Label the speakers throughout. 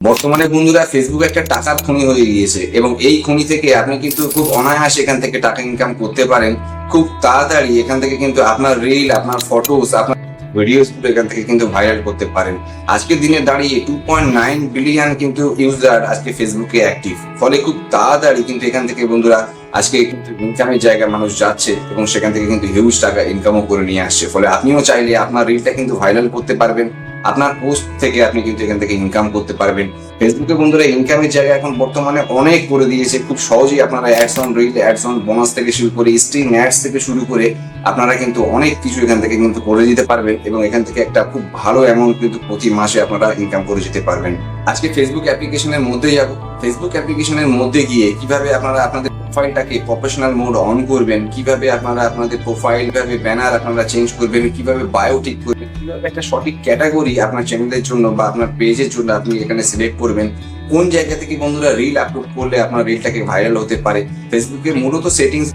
Speaker 1: বর্তমানে বন্ধুরা ফেসবুক একটা টাকার খনি হয়ে গিয়েছে এবং এই খনি থেকে আপনি কিন্তু খুব অনায়াসে এখান থেকে টাকা ইনকাম করতে পারেন। খুব তাড়াতাড়ি এখান থেকে কিন্তু আপনার রিল আপনার ফটোস আপনার ভিডিওস এখান থেকে কিন্তু ভাইরাল করতে পারেন। আজকের দিনে দাঁড়িয়ে টু পয়েন্ট নাইন বিলিয়ন কিন্তু ইউজার আজকে ফেসবুকে অ্যাক্টিভ ফলে খুব তাড়াতাড়ি কিন্তু এখান থেকে বন্ধুরা আজকে কিন্তু ইনকামের জায়গায় মানুষ যাচ্ছে এবং সেখান থেকে কিন্তু হিউজ টাকা ইনকামও করে নিয়ে আসছে। ফলে আপনিও চাইলে আপনার রিলটা কিন্তু ভাইরাল করতে পারবেন, আপনার পোস্ট থেকে আপনি কিন্তু এখান থেকে ইনকাম করতে পারবেন। ফেসবুকে বন্ধুরা ইনকামের জায়গা এখন বর্তমানে অনেক করে দিয়েছে। খুব সহজেই আপনারা ads on reel ads on bonus থেকে শুরু করে স্ট্রিং অ্যাডস থেকে শুরু করে আপনারা কিন্তু অনেক কিছু এখান থেকে কিন্তু করে দিতে পারবেন এবং এখান থেকে একটা খুব ভালো অ্যামাউন্ট কিন্তু প্রতি মাসে আপনারা ইনকাম করে যেতে পারবেন। আজকে ফেসবুক অ্যাপ্লিকেশনের মধ্যে যাব। ফেসবুক অ্যাপ্লিকেশনের মধ্যে গিয়ে কীভাবে আপনারা আপনাদের প্রোফাইলটাকে প্রফেশনাল মোড অন করবেন, কীভাবে আপনারা আপনাদের প্রোফাইল কীভাবে ব্যানার আপনারা চেঞ্জ করবেন, কীভাবে বায়ো ঠিক করবেন, কীভাবে একটা সঠিক ক্যাটাগরি আপনার চ্যানেলের জন্য বা আপনার পেজের জন্য আপনি এখানে সিলেক্ট করবেন, কোন জায়গা থেকে বন্ধুরা রিল আপলোড করলে আপনার রিলটাকে ভাইরাল হতে পারে ফেসবুকের মূলত সেটিংস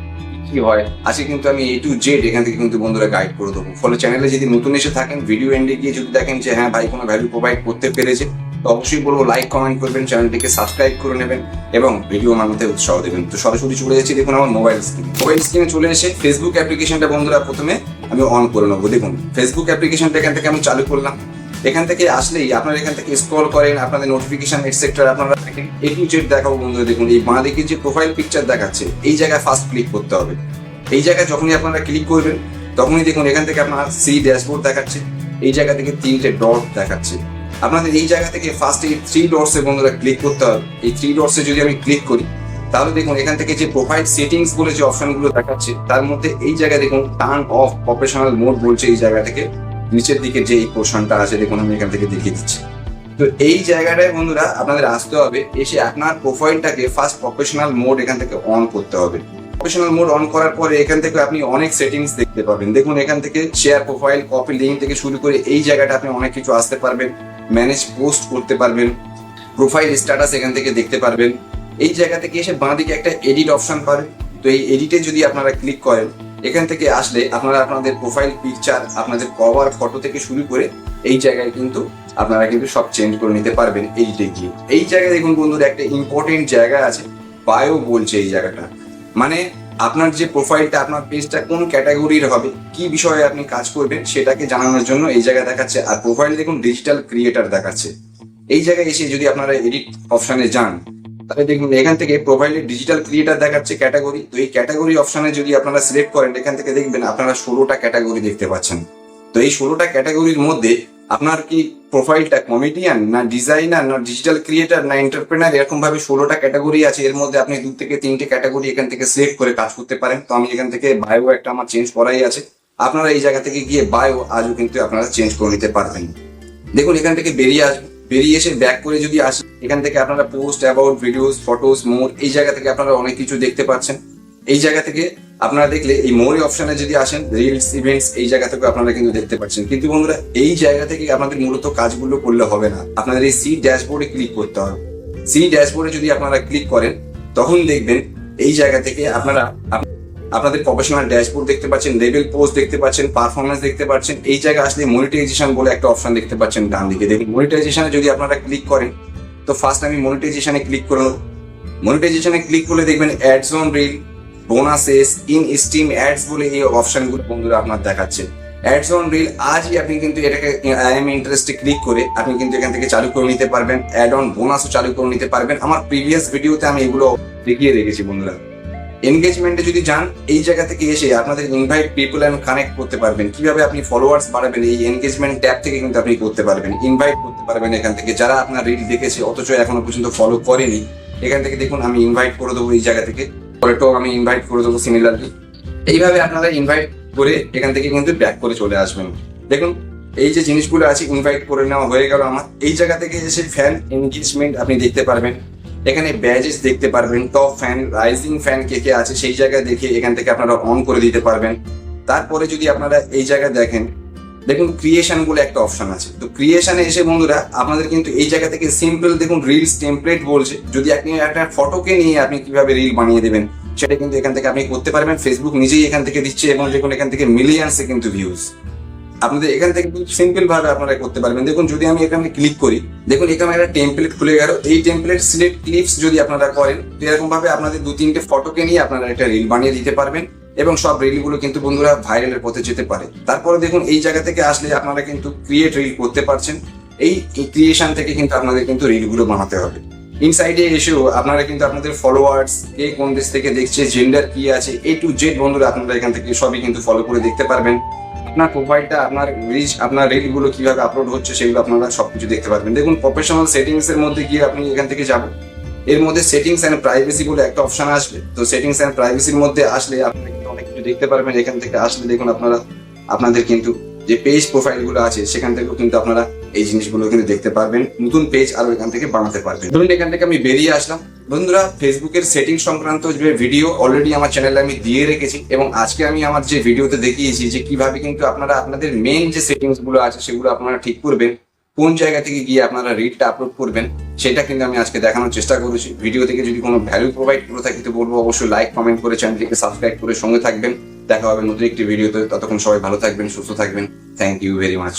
Speaker 1: কি হয়, আজকে কিন্তু আমি এ টু জেড এখান থেকে কিন্তু বন্ধুরা গাইড করে দেবো। ফলে চ্যানেলে যদি নতুন এসে থাকেন ভিডিও এন্ডে গিয়ে যদি দেখেন যে হ্যাঁ ভাই কোনো ভ্যালু প্রোভাইড করতে পেরেছে তো অবশ্যই বলব লাইক কমেন্ট করবেন, চ্যানেলটিকে সাবস্ক্রাইব করে নেবেন এবং ভিডিও বানাতে উৎসাহ দেবেন। তো সরাসরি চলে যাচ্ছি দেখুন আমার মোবাইল স্ক্রিন মোবাইল স্ক্রিনে চলে এসে ফেসবুক অ্যাপ্লিকেশনটা বন্ধুরা প্রথমে আমি অন করে নেব। দেখুন ফেসবুক অ্যাপ্লিকেশনটা এখান থেকে আমি চালু করলাম। এখান থেকে আসলেই আপনারা এখান থেকে স্ক্রল করেন, আপনাদের নোটিফিকেশন এটসেট্রা আপনারা দেখেন টু জেড দেখাবো বন্ধুরা, দেখুন, এই বাঁ দিকে যে প্রোফাইল পিকচার দেখাচ্ছে, এই জায়গায় ফার্স্ট ক্লিক করতে হবে। এই জায়গায় যখনই আপনারা ক্লিক করবেন, তখনই দেখুন, এখান থেকে আপনার সি ড্যাশবোর্ড দেখাচ্ছে, এই জায়গা থেকে তিনটে ডট দেখাচ্ছে। আপনাদের এই জায়গা থেকে ফার্স্ট এই থ্রি ডটসে বন্ধুরা ক্লিক করতে হবে। এই থ্রি ডটসে যদি আমি ক্লিক করি, তাহলে দেখুন এখান থেকে যে প্রোফাইল সেটিংস বলে যে অপশনগুলো দেখাচ্ছে, তার মধ্যে এই জায়গায় দেখুন টার্ন অফ প্রফেশনাল মোড বলছে এই জায়গা থেকে। নিচের দিকে যে এই পোর্শনটা আছে, দেখুন আমি এখান থেকে দেখিয়ে দিচ্ছি। তো এই জায়গাটায় বন্ধুরা আপনাদের আসতে হবে, এসে আপনার প্রোফাইলটাকে ফার্স্ট প্রফেশনাল মোড এখান থেকে অন করতে হবে। প্রফেশনাল মোড অন করার পরে এখান থেকে আপনি অনেক সেটিংস দেখতে পাবেন। দেখুন এখান থেকে শেয়ার প্রোফাইল কপি লিঙ্ক থেকে শুরু করে এই জায়গাটা আপনি অনেক কিছু আসতে পারবেন। ম্যানেজ পোস্ট করতে পারবেন প্রোফাইল স্ট্যাটাস এখান থেকে দেখতে পারবেন। এই জায়গা থেকে এসে বাঁ দিকে একটা এডিট অপশন পাবেন। তো এই এডিটে যদি আপনারা ক্লিক করেন, এখান থেকে আসলে আপনারা আপনাদের প্রোফাইল পিকচার আপনাদের কভার ফটো থেকে শুরু করে এই জায়গায় কিন্তু আপনারা কিন্তু সব চেঞ্জ করে নিতে পারবেন এডিটে গিয়ে। এই জায়গায় দেখুন বন্ধুরা, একটা ইম্পর্টেন্ট জায়গা আছে। বায়ো বলছে এই জায়গাটা। মানে আপনার যে প্রোফাইলটা আপনার পেজটা কোন ক্যাটাগরির হবে, কি বিষয়ে আপনি কাজ করবেন সেটাকে জানানোর জন্য এই জায়গায় দেখাচ্ছে। আর প্রোফাইল দেখুন ডিজিটাল ক্রিয়েটার দেখাচ্ছে। এই জায়গায় এসে যদি আপনারা এডিট অপশনে যান, তাহলে দেখুন, এখান থেকে প্রোফাইলে ডিজিটাল ক্রিয়েটার দেখাচ্ছে ক্যাটাগরি তো এই ক্যাটাগরি অপশনে যদি আপনারা সিলেক্ট করেন, এখান থেকে দেখবেন আপনারা ষোলোটা ক্যাটাগরি দেখতে পাচ্ছেন। তো এই ষোলোটা ক্যাটাগরির মধ্যে আপনার কি প্রোফাইলটা কমেডিয়ান না ডিজাইনার না ডিজিটাল ক্রিয়েটার না এন্টারপ্রেনার এরকম ভাবে ষোলোটা ক্যাটাগরি আছে, এর মধ্যে আপনি দু থেকে তিনটে ক্যাটাগরি এখান থেকে সিলেক্ট করে কাজ করতে পারেন। তো আমি এখান থেকে বায়ো একটা আমার চেঞ্জ করাই আছে। আপনারা এই জায়গা থেকে গিয়ে বায়ো আজও কিন্তু আপনারা চেঞ্জ করে নিতে পারবেন। দেখুন, এখান থেকে বেরিয়ে আসবেন বেরিয়ে এসে ব্যাক করে যদি আসেন এখান থেকে আপনারা post about videos photos more এই জায়গা থেকে আপনারা অনেক কিছু দেখতে পাচ্ছেন। এই জায়গা থেকে আপনারা দেখলে এই মোর অপশনে যদি আসেন রিলস ইভেন্টস এই জায়গা থেকে আপনারা কিন্তু দেখতে পাচ্ছেন। কিন্তু বন্ধুরা, এই জায়গা থেকে আপনাদের মূলত কাজগুলো করলে হবে না। আপনাদের এই সি ড্যাশবোর্ডে ক্লিক করতে হবে। সি ড্যাশবোর্ডে যদি আপনারা ক্লিক করেন, তখন দেখবেন এই জায়গা থেকে আপনারা আপনাদের প্রফেশনাল ড্যাশবোর্ড দেখতে পাচ্ছেন লেভেল পোস্ট দেখতে পাচ্ছেন পারফরমেন্স দেখতে পাচ্ছেন। এই জায়গায় আসলে মনিটাইজেশন বলে একটা অপশন দেখতে পাচ্ছেন ডান দিকে। দেখুন মনিটাইজেশনে যদি আপনারা ক্লিক করেন, তো ফার্স্ট আমি মনিটাইজেশনে ক্লিক করে নেব মনিটাইজেশনে ক্লিক করলে দেখবেন ads on reel bonuses in stream ads বলে এই অপশনগুলো বন্ধুরা আপনার দেখাচ্ছে অ্যাডস অন রিল আজই আপনি কিন্তু এটাকে আই এম ইন্টারেস্টে ক্লিক করে আপনি কিন্তু এখান থেকে চালু করে নিতে পারবেন। অ্যাড অন বোনাসও চালু করে নিতে পারবেন। আমার প্রিভিয়াস ভিডিওতে আমি এগুলো দেখিয়ে রেখেছি বন্ধুরা। এনগেজমেন্টে যদি যান, এই জায়গা থেকে এসে আপনাদের ইনভাইট পিপল অ্যান্ড কানেক্ট করতে পারবেন। কীভাবে আপনি ফলোয়ার্স বাড়াবেন, এই এনগেজমেন্ট ট্যাব থেকে কিন্তু আপনি করতে পারবেন। ইনভাইট করতে পারবেন এখান থেকে। যারা আপনার রিল দেখেছে, অথচ এখনও পর্যন্ত ফলো করেনি, এখান থেকে দেখুন, আমি ইনভাইট করে দেবো এই জায়গা থেকে। পরেরটাও আমি ইনভাইট করে দেবো সিমিলারলি এইভাবে আপনারা ইনভাইট করে এখান থেকে কিন্তু ব্যাক করে চলে আসবেন। দেখুন, এই যে জিনিসগুলো আছে ইনভাইট করে নেওয়া হয়ে গেল আমার। এই জায়গা থেকে এসে ফ্যান এনগেজমেন্ট আপনি দেখতে পারবেন। এখানে ব্যাজেস দেখতে পারবেন টপ ফ্যান রাইজিং ফ্যান কে কে আছে, সেই জায়গায় দেখে এখান থেকে আপনারা অন করে দিতে পারবেন। তারপরে যদি আপনারা এই জায়গায় দেখেন দেখুন ক্রিয়েশন বলে একটা অপশন আছে। তো ক্রিয়েশনে এসে বন্ধুরা, আপনাদের কিন্তু এই জায়গা থেকে সিম্পল দেখুন রিলস টেমপ্লেট বলছে। যদি আপনি একটা ফটোকে নিয়ে আপনি কীভাবে রিল বানিয়ে দেবেন, সেটা কিন্তু এখান থেকে আপনি করতে পারবেন। ফেসবুক নিজেই এখান থেকে দিচ্ছে এবং দেখুন এখান থেকে মিলিয়ন্সে কিন্তু ভিউজ আপনাদের এখান থেকে খুব সিম্পল ভাবে আপনারা করতে পারবেন। দেখুন, যদি আমি এখানে ক্লিক করি, দেখুন, এখানে একটা টেমপ্লেট খুলে গেল। এই টেমপ্লেট সিলেক্ট ক্লিপস যদি আপনারা করেন এরকম ভাবে আপনাদের দু তিনটে ফটোকে নিয়ে আপনারা একটা রিল বানিয়ে দিতে পারবেন। এবং সব রিলগুলো কিন্তু বন্ধুরা ভাইরালের পথে যেতে পারে। তারপরে দেখুন, এই জায়গা থেকে আসলে আপনারা কিন্তু ক্রিয়েট রিল করতে পারছেন। এই ক্রিয়েশন থেকে কিন্তু আপনাদের কিন্তু রিলগুলো বানাতে হবে। ইনসাইডে এসেও আপনারা কিন্তু আপনাদের ফলোয়ার্স কে কোন দেশ থেকে দেখছে জেন্ডার কি আছে এ টু জেড বন্ধুরা আপনারা এখান থেকে সবই কিন্তু ফলো করে দেখতে পারবেন। আপনার প্রোফাইলটা আপনার রিচ আপনার রিলগুলো কীভাবে আপলোড হচ্ছে সেগুলো আপনারা সবকিছু দেখতে পারবেন। দেখুন প্রফেশনাল সেটিংস এর মধ্যে গিয়ে আপনি এখান থেকে যাবেন। এর মধ্যে সেটিংস অ্যান্ড প্রাইভেসি বলে একটা অপশন আসবে। তো সেটিংস অ্যান্ড প্রাইভেসির মধ্যে আসলে কিছু দেখতে পারবেন, এখান থেকে আসলে দেখুন আপনারা, আপনাদের কিন্তু যে পেজ প্রোফাইলগুলো আছে, সেখান থেকেও কিন্তু আপনারা এই জিনিসগুলো কিন্তু দেখতে পারবেন। নতুন পেজ আরও এখান থেকে বানাতে পারবেন। ধরুন এখান থেকে আমি বেরিয়ে আসলাম। বন্ধুরা ফেসবুকের সেটিং সংক্রান্ত যে ভিডিও অলরেডি আমার চ্যানেলে আমি দিয়ে রেখেছি এবং আজকে আমি আমার যে ভিডিওতে দেখিয়েছি যে কীভাবে কিন্তু আপনারা, আপনাদের মেন যে সেটিংসগুলো আছে, সেগুলো আপনারা ঠিক করবেন। কোন জায়গা থেকে গিয়ে আপনারা রিডটা আপলোড করবেন, সেটা কিন্তু আমি আজকে দেখানোর চেষ্টা করেছি। ভিডিও থেকে যদি কোনো ভ্যালু প্রোভাইড করে থাকি, তো বলব অবশ্যই লাইক কমেন্ট করে চ্যানেলটিকে সাবস্ক্রাইব করে সঙ্গে থাকবেন। দেখা হবে নতুন একটি ভিডিওতে ততক্ষণ সবাই ভালো থাকবেন, সুস্থ থাকবেন। Thank you very much